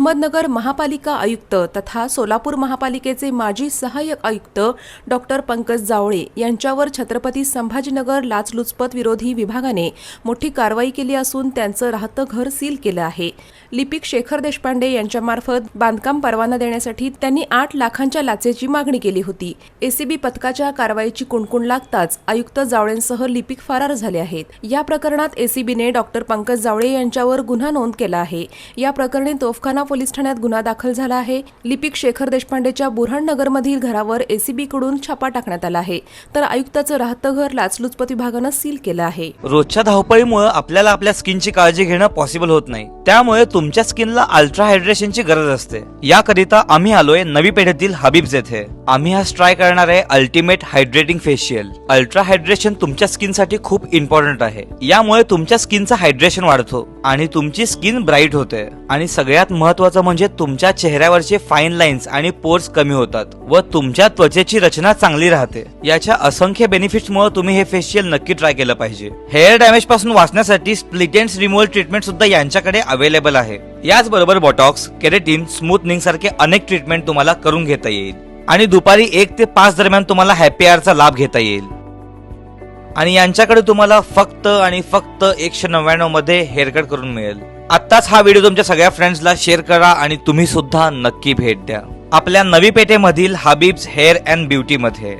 अहमदनगर महापालिका आयुक्त तथा सोलापूर महापालिकेचे माजी सहाय्यक आयुक्त डॉक्टर पंकज जावळे यांच्यावर छत्रपती संभाजीनगर लाचलुचपत विरोधी विभागाने मोठी कारवाई केली असून त्यांचं राहतं घर सील केलं आहे. लिपिक शेखर देशपांडे यांच्यामार्फत बांधकाम परवाना देण्यासाठी त्यांनी आठ लाखांच्या लाचेची मागणी केली होती. एसीबी पथकाच्या कारवाईची कुणकुण लागताच आयुक्त जावळेंसह लिपिक फरार झाले आहेत. या प्रकरणात एसीबीने डॉक्टर पंकज जावळे यांच्यावर गुन्हा नोंद केला आहे. या प्रकरणी तोफखाना पोलीस ठाण्यात गुन्हा दाखल झाला आहे. लिपिक शेखर देशपांडेच्या बुरहाणनगरमधील घरावर एसीबीकडून छापा टाकण्यात आला आहे. तर आयुक्ताचं राहतं घर लाचलुचपत विभागानं सील केलं आहे. रोजच्या धावपळीमुळे आपल्याला आपल्या स्किनची काळजी घेणं पॉसिबल होत नाही. त्यामुळे तुमच्या स्किनला अल्ट्रा हायड्रेशनची गरज असते. याकरिता आम्ही आलोय नवी पेढीतील हबीब्स येथे आम्ही आज ट्राय करणार आहे ultimate hydrating facial ultra hydration तुमच्या स्किनसाठी खूप इम्पॉर्टंट आहे. यामुळे तुमच्या स्किनचं हायड्रेशन वाढतो आणि तुमची स्किन ब्राईट होते. आणि सगळ्यात महत्वाचं म्हणजे तुमच्या चेहऱ्यावरचे फाईन लाईन्स आणि पोर्स कमी होतात व तुमच्या त्वचेची रचना चांगली राहते. याच्या असंख्य बेनिफिट्समुळे तुम्ही हे फेशियल नक्की ट्राय केलं पाहिजे. हेअर डॅमेजपासून वाचण्यासाठी स्प्लिटेन्स रिमूव्हल ट्रीटमेंट सुद्धा यांच्याकडे अवेलेबल आहे. याचबरोबर बॉटॉक्स केरेटिन स्मूथनिंग सारखे अनेक ट्रीटमेंट तुम्हाला करून घेता येईल. आणि दुपारी एक ते पाच दरम्यान तुम्हाला हॅपी आरचा लाभ घेता येईल. आणि यांच्याकडे तुम्हाला फक्त आणि फक्त एकशे नव्याण्णवमध्ये हेअरकट करून मिळेल. आत्ताच हा व्हिडिओ तुमच्या सगळ्या फ्रेंड्सला शेअर करा आणि तुम्ही सुद्धा नक्की भेट द्या. आपल्या नवी पेठेमधील हबीब्स हेअर अँड ब्युटीमध्ये